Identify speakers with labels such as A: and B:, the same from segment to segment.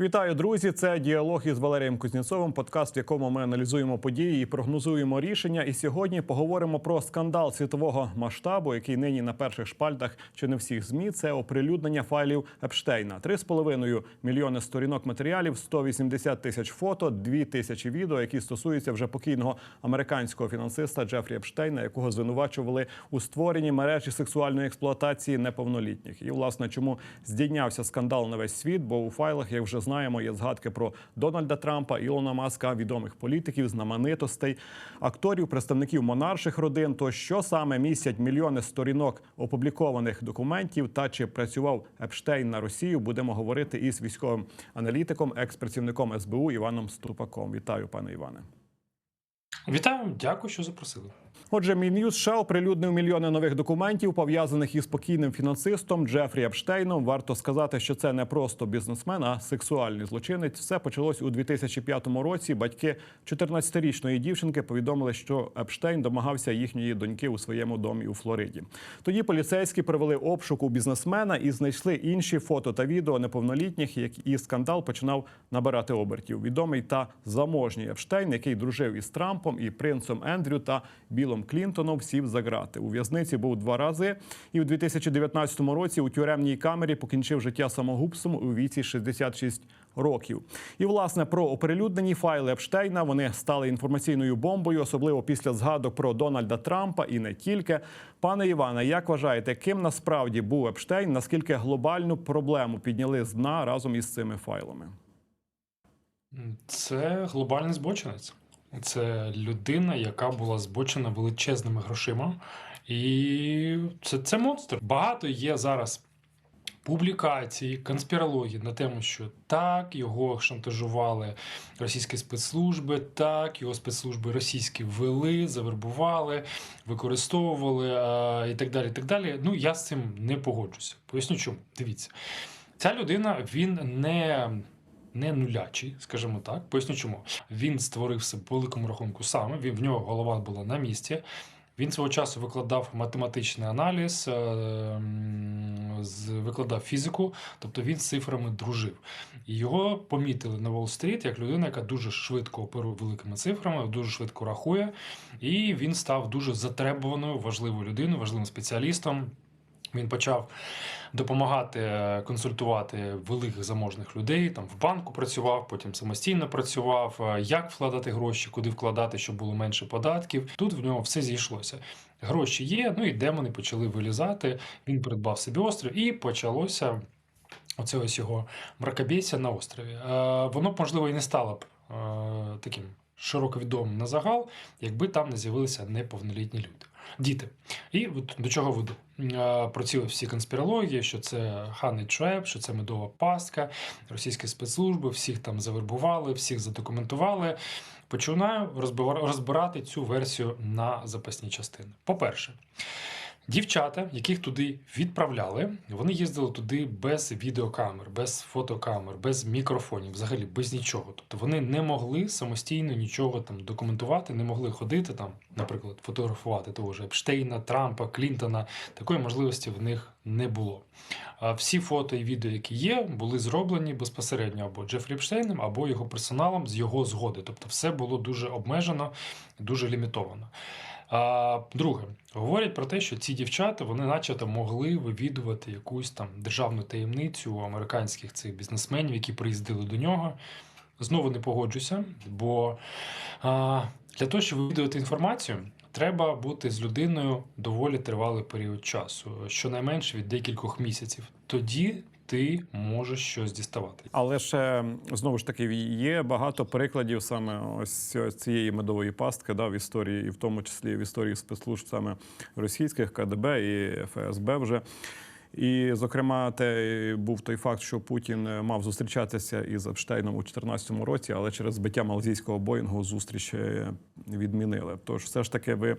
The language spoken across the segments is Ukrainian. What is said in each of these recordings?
A: Вітаю, друзі! Це діалог із Валерієм Кузнєцовим, подкаст, в якому ми аналізуємо події і прогнозуємо рішення. І сьогодні поговоримо про скандал світового масштабу, який нині на перших шпальтах чи не всіх змі. Це оприлюднення файлів Епштейна. 3,5 мільйони сторінок матеріалів, 180 тисяч фото, 2 тисячі відео, які стосуються вже покійного американського фінансиста Джефрі Епштейна, якого звинувачували у створенні мережі сексуальної експлуатації неповнолітніх. І власне чому здійнявся скандал на весь світ? Бо у файлах, як вже знаємо, є згадки про Дональда Трампа, Ілона Маска, відомих політиків, знаменитостей, акторів, представників монарших родин. То що саме містять мільйони сторінок опублікованих документів та чи працював Епштейн на Росію? Будемо говорити із військовим аналітиком, екс-працівником СБУ Іваном Ступаком. Вітаю, пане Іване.
B: Вітаю, дякую, що запросили.
A: Отже, Мін'юз США оприлюднив мільйони нових документів, пов'язаних із покійним фінансистом Джефрі Епштейном. Варто сказати, що це не просто бізнесмен, а сексуальний злочинець. Все почалось у 2005 році. Батьки 14-річної дівчинки повідомили, що Епштейн домагався їхньої доньки у своєму домі у Флориді. Тоді поліцейські провели обшук у бізнесмена і знайшли інші фото та відео неповнолітніх, як і скандал починав набирати обертів. Відомий та заможній Епштейн, який дружив із Трампом і принцем Ендрю та Білом Клінтоном, сів за грати. У в'язниці був два рази, і у 2019 році у тюремній камері покінчив життя самогубством у віці 66 років. І власне про оприлюднені файли Епштейна вони стали інформаційною бомбою, особливо після згадок про Дональда Трампа і не тільки. Пане Іване, як вважаєте, ким насправді був Епштейн? Наскільки глобальну проблему підняли з дна разом із цими файлами?
B: Це глобальний збочинець. Це людина, яка була збочена величезними грошима. І це, це монстр. Багато є зараз публікацій, конспірології на тему, що так, його шантажували російські спецслужби, так, його спецслужби російські ввели, завербували, використовували а, і так далі. і так далі. Ну, я з цим не погоджуся. Поясню чому. Дивіться, ця людина він не. Не нулячий, скажімо так. Поясню чому. Він створився по великому рахунку саме. Він в нього голова була на місці. Він свого часу викладав математичний аналіз, е, викладав фізику, тобто він з цифрами дружив. І його помітили на Уолл-стріт як людина, яка дуже швидко оперує великими цифрами, дуже швидко рахує, і він став дуже затребуваною, важливою людиною, важливим спеціалістом. Він почав допомагати е, консультувати великих заможних людей. Там в банку працював, потім самостійно працював. е, Як вкладати гроші, куди вкладати, щоб було менше податків. Тут в нього все зійшлося. Гроші є, ну і демони почали вилізати. Він придбав собі острів, і почалося оце ось його мракобійця на острові. Е, Воно б, можливо і не стало б таким широко відомим на загал, якби там не з'явилися неповнолітні люди. Діти. І от до чого веду? Е, Про ці всі конспірології, що це Honey Trap, що це медова пастка, російські спецслужби, всіх там завербували, всіх задокументували. Починаю розбирати цю версію на запасні частини. По-перше, Дівчата, яких туди відправляли, вони їздили туди без відеокамер, без фотокамер, без мікрофонів, взагалі без нічого. Тобто вони не могли самостійно нічого там документувати, не могли ходити там, наприклад, фотографувати того ж Епштейна, Трампа, Клінтона. Такої можливості в них не було. Всі фото і відео, які є, були зроблені безпосередньо або Джефрі Епштейном, або його персоналом з його згоди. Тобто, все було дуже обмежено, дуже лімітовано. А, друге, говорять про те, що ці дівчата вони, начебто, могли вивідувати якусь там державну таємницю американських цих бізнесменів, які приїздили до нього. Знову не погоджуся, бо а, для того, щоб вивідувати інформацію, треба бути з людиною доволі тривалий період часу, щонайменше від декількох місяців. Тоді ти можеш щось діставати.
A: Але ще знову ж таки є багато прикладів саме ось цієї медової пастки да, в історії, і в тому числі в історії спецслужб саме російських КДБ і ФСБ вже. І, зокрема, те був той факт, що Путін мав зустрічатися із Епштейном у 2014 році, але через збиття малазійського Боїнгу зустріч е, відмінили. Тож, все ж таки, ви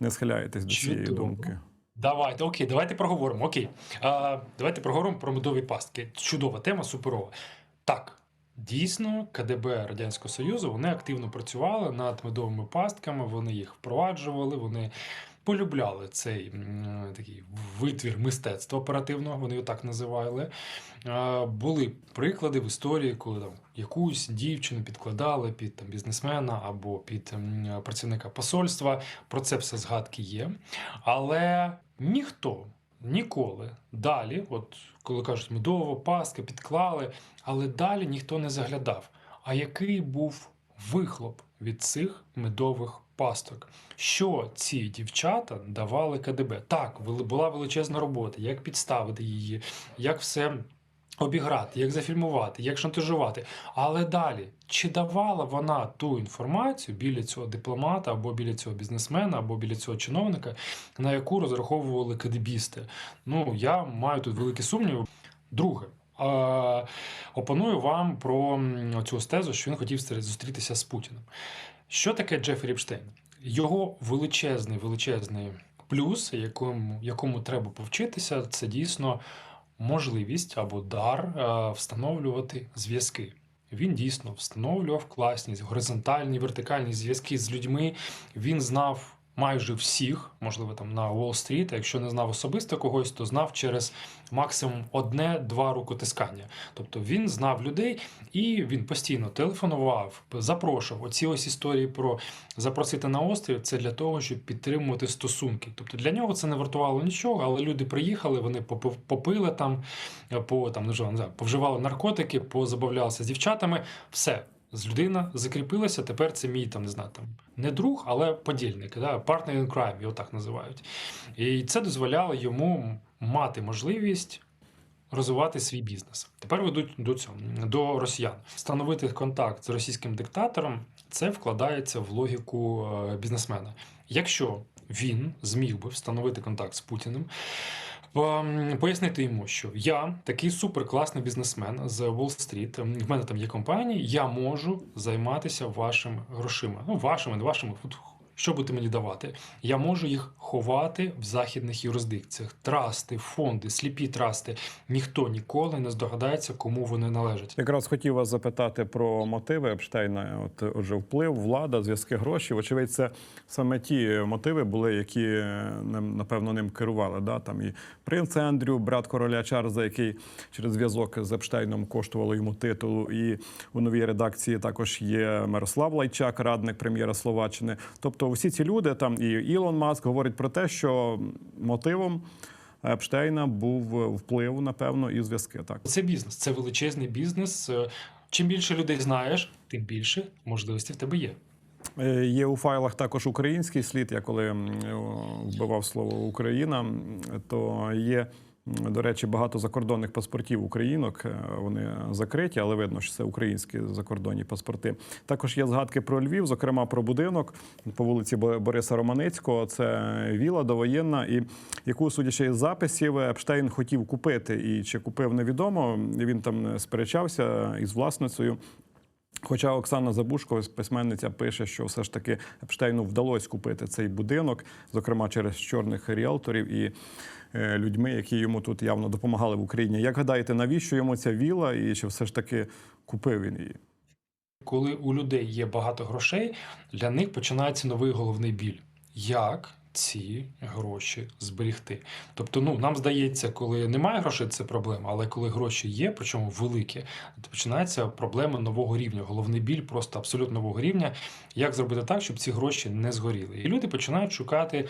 A: не схиляєтесь до цієї думки.
B: Давайте, окей, давайте проговоримо. Окей. А, давайте проговоримо про медові пастки. Чудова тема, суперова. Так, дійсно, КДБ Радянського Союзу вони активно працювали над медовими пастками, вони їх впроваджували, вони полюбляли цей такий витвір мистецтва оперативного, вони його так називали. Е, Були приклади в історії, коли там якусь дівчину підкладали під там, бізнесмена або під працівника посольства. Про це все згадки є. Але ніхто ніколи далі, от коли кажуть, медова пастка підклали, але далі ніхто не заглядав. А який був вихлоп від цих медових пасток? Що ці дівчата давали КДБ? Так, була величезна робота, як підставити її, як все обіграти, як зафільмувати, як шантажувати. Але далі, чи давала вона ту інформацію біля цього дипломата, або біля цього бізнесмена, або біля цього чиновника, на яку розраховували кадебісти? Ну, я маю тут великі сумніви. Друге. Опоную вам про цю стезу, що він хотів зустрітися з Путіним. Що таке Джефрі Ріпштейн? Його величезний, величезний плюс, якому, якому треба повчитися, це дійсно можливість або дар е, встановлювати зв'язки. Він дійсно встановлював класні горизонтальні, вертикальні зв'язки з людьми. Він знав майже всіх, можливо, там на Уолл-стріт. Якщо не знав особисто когось, то знав через максимум одне-два рукотискання. Тобто він знав людей і він постійно телефонував, запрошував. Оці ось історії про запросити на острів це для того, щоб підтримувати стосунки. Тобто для нього це не вартувало нічого, але люди приїхали, вони попили там, по там не знаю, повживали наркотики, позабавлялися з дівчатами. Все. З людина закріпилася, тепер це мій там не знаю, там не друг, але подільник, да? partner in crime, його так називають. І це дозволяло йому мати можливість розвивати свій бізнес. Тепер ведуть до цього до росіян. Встановити контакт з російським диктатором це вкладається в логіку е, бізнесмена. Якщо він зміг би встановити контакт з Путіним, пояснити йому, що я такий суперкласний бізнесмен з Уолл-стріт, в мене там є компанії, я можу займатися вашими грошима. Ну, вашими, не вашими. От Що будете мені давати? Я можу їх ховати в західних юрисдикціях. Трасти, фонди, сліпі трасти. Ніхто ніколи не здогадається, кому вони належать.
A: Якраз хотів вас запитати про мотиви Епштейна. От отже, вплив, влада, зв'язки, гроші. Вочевидь, це саме ті мотиви були, які е, напевно ним керували. Да? Там і принц Ендрю, брат короля Чарльза, який через зв'язок з Епштейном коштувало йому титулу. І у новій редакції також є Мирослав Лайчак, радник прем'єра Словаччини. Тобто, всі ці люди там і Ілон Маск говорять про те, що мотивом. Епштейна був вплив, напевно, і зв'язки. Так
B: Це бізнес, це величезний бізнес. Чим більше людей знаєш, тим більше можливостей в тебе є.
A: Е, Є у файлах також український слід. Я коли вбивав слово Україна, то є. До речі, багато закордонних паспортів українок. е, Вони закриті, але видно, що це українські закордонні паспорти. Також є згадки про Львів, зокрема про будинок по вулиці Бо- Бориса Романицького. Це віла довоєнна, і яку, судячи із записів, Епштейн хотів купити. І чи купив, невідомо. Він там сперечався із власницею. Хоча Оксана Забушко, письменниця, пише, що все ж таки Епштейну вдалося купити цей будинок, зокрема через чорних ріелторів і е, людьми, які йому тут явно допомагали в Україні. Як гадаєте, навіщо йому ця віла, і чи все ж таки купив він її?
B: Коли у людей є багато грошей, для них починається новий головний біль. Як ці гроші зберігти? Тобто, ну нам здається, коли немає грошей, це проблема, але коли гроші є, причому великі, то починається проблема нового рівня. Головний біль просто абсолютно нового рівня. Як зробити так, щоб ці гроші не згоріли? І люди починають шукати,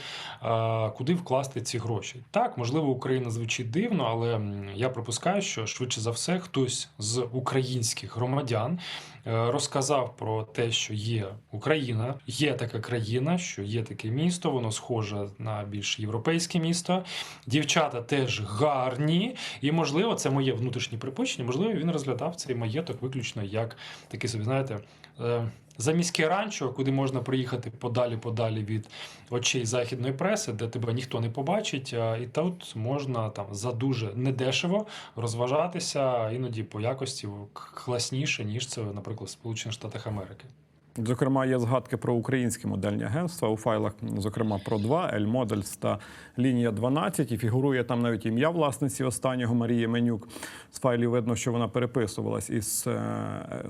B: куди вкласти ці гроші. Так, можливо, Україна звучить дивно, але я припускаю, що швидше за все хтось з українських громадян розказав про те, що є Україна, є така країна, що є таке місто, воно схоже на більш європейське місто. Дівчата теж гарні, і можливо, це моє внутрішнє припущення. Можливо, він розглядав цей маєток виключно як такий собі, знаєте. Е, Заміське ранчо, куди можна приїхати подалі-подалі від очей західної преси, де тебе ніхто не побачить, і тут можна там за дуже недешево розважатися, іноді по якості класніше, ніж це, наприклад, в Сполучених Штатах Америки.
A: Зокрема, є згадки про українські модельні агентства у файлах, зокрема про 2 Ель Модельс та лінія 12. І фігурує там навіть ім'я власниці останнього Марії Менюк. З файлів видно, що вона переписувалась із е,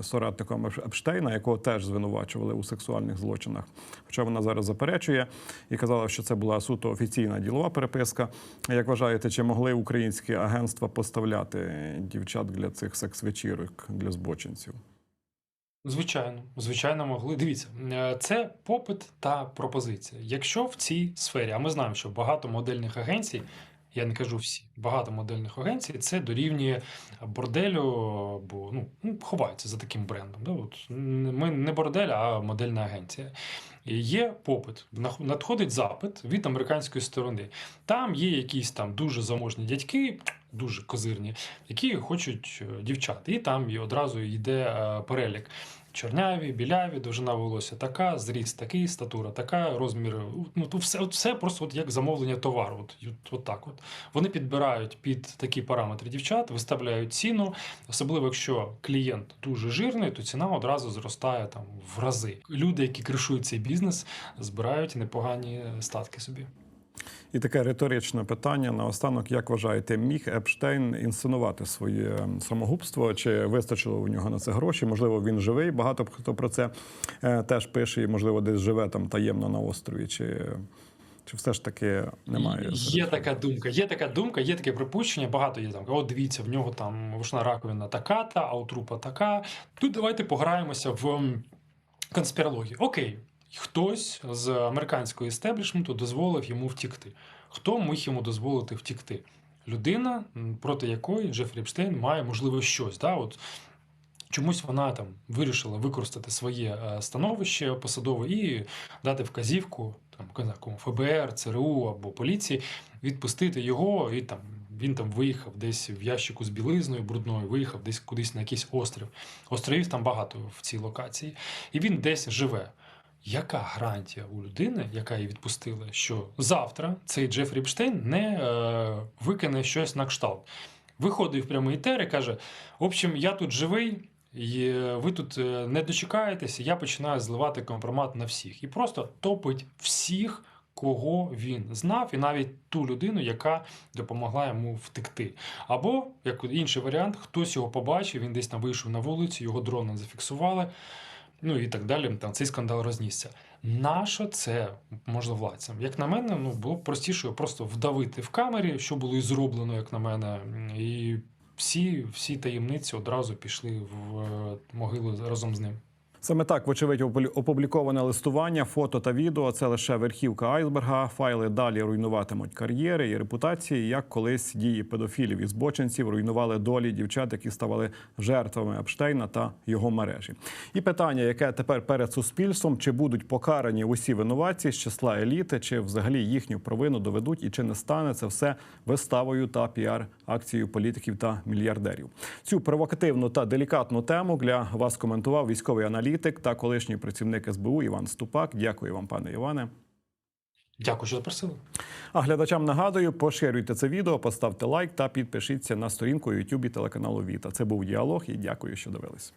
A: соратником Епштейна, якого теж звинувачували у сексуальних злочинах. Хоча вона зараз заперечує і казала, що це була суто офіційна ділова переписка. Як вважаєте, чи могли українські агентства поставляти дівчат для цих секс-вечірок для збочинців?
B: Звичайно, звичайно, могли. Дивіться, е, це попит та пропозиція. Якщо в цій сфері, а ми знаємо, що багато модельних агенцій, я не кажу всі, багато модельних агенцій, це дорівнює борделю, бо ну, ну, ховаються за таким брендом. Да? От, ми не бордель, а модельна агенція. Є попит, надходить запит від американської сторони. Там є якісь там дуже заможні дядьки, дуже козирні, які хочуть е, дівчат. І там і одразу йде е, перелік. Чорняві, біляві, довжина волосся така, зріст такий, статура така, розмір. Ну то все, все просто от як замовлення товару. От, от так. От вони підбирають під такі параметри дівчат, виставляють ціну. Особливо, якщо клієнт дуже жирний, то ціна одразу зростає там в рази. Люди, які кришують цей бізнес, збирають непогані статки собі.
A: І таке риторичне питання наостанок. Як вважаєте, міг Епштейн інсценувати своє ем, самогубство? Чи вистачило у нього на це гроші? Можливо, він живий. Багато хто про це е, теж пише, і можливо, десь живе там таємно на острові. Чи, чи все ж таки немає?
B: Є така думка, є така думка, є таке припущення. Багато є там. От дивіться, в нього там вушна раковина така, та а у трупа така. Тут давайте пограємося в м, конспірологію. Окей, хтось з американського істеблішменту дозволив йому втікти. Хто міг йому дозволити втікти? Людина, проти якої Джефрі Епштейн має можливо щось. Да? От Чомусь вона там вирішила використати своє е, становище посадове і дати вказівку там ФБР, ЦРУ або поліції відпустити його, і там він там виїхав десь в ящику з білизною брудною, виїхав десь кудись на якийсь острів. Островів там багато в цій локації, і він десь живе. Яка гарантія у людини, яка її відпустила, що завтра цей Джефрі Епштейн не е, викине щось на кшталт? Виходить в прямий етер і каже: в общем, я тут живий, і е, ви тут е, не дочекаєтеся, я починаю зливати компромат на всіх. І просто топить всіх, кого він знав, і навіть ту людину, яка допомогла йому втекти. Або, як інший варіант, хтось його побачив, він десь там вийшов на вулицю, його дроном зафіксували. Ну і так далі. Там цей скандал рознісся. Нащо це можновладцям? Як на мене, ну було б простіше просто вдавити в камері, що було і зроблено, як на мене, і всі, всі таємниці одразу пішли в е, могилу разом з ним.
A: Саме так, вочевидь, опублі- опубліковане листування, фото та відео це лише верхівка айсберга. Файли далі руйнуватимуть кар'єри і репутації, як колись дії педофілів і збочинців руйнували долі дівчат, які ставали жертвами Епштейна та його мережі. І питання, яке тепер перед суспільством, чи будуть покарані усі винуватці з числа еліти, чи взагалі їхню провину доведуть, і чи не стане це все виставою та піар-акцією політиків та мільярдерів. Цю провокативну та делікатну тему для вас коментував військовий аналітик та колишній працівник СБУ Іван Ступак. Дякую вам, пане Іване.
B: Дякую, що запросили.
A: А глядачам нагадую, поширюйте це відео, поставте лайк та підпишіться на сторінку у Ютубі телеканалу Віта. Це був діалог і дякую, що дивились.